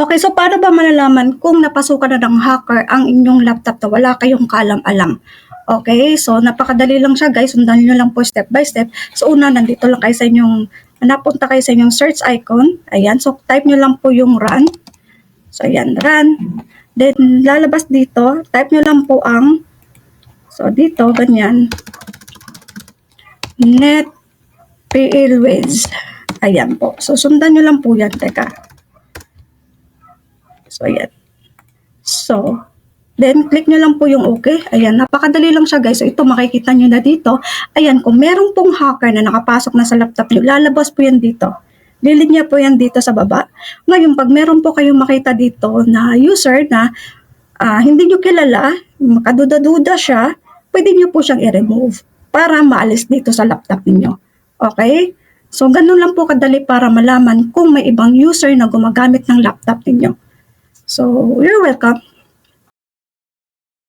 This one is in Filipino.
Okay, so paano ba malalaman kung napasukan na ng hacker ang inyong laptop na wala kayong kaalam-alam? Okay, so napakadali lang siya guys. Sundan nyo lang po step by step. So una, nandito lang kayo sa inyong, napunta kayo sa inyong search icon. Ayan, so type nyo lang po yung run. So ayan, run. Then lalabas dito, type nyo lang po ang, so dito, ganyan, net Airways. Ayan po. So, sundan nyo lang po yan. Teka. So, ayan. So, then, click nyo lang po yung okay. Ayan, napakadali lang siya guys. So, ito makikita nyo na dito. Ayan, kung meron pong hacker na nakapasok na sa laptop nyo, lalabas po yan dito. Lilinya po yan dito sa baba. Ngayon, pag meron po kayong makita dito na user na ah, hindi nyo kilala, makaduda-duda siya, pwede nyo po siyang i-remove para maalis dito sa laptop ninyo. Okay? So, ganun lang po kadali para malaman kung may ibang user na gumagamit ng laptop ninyo. So, you're welcome.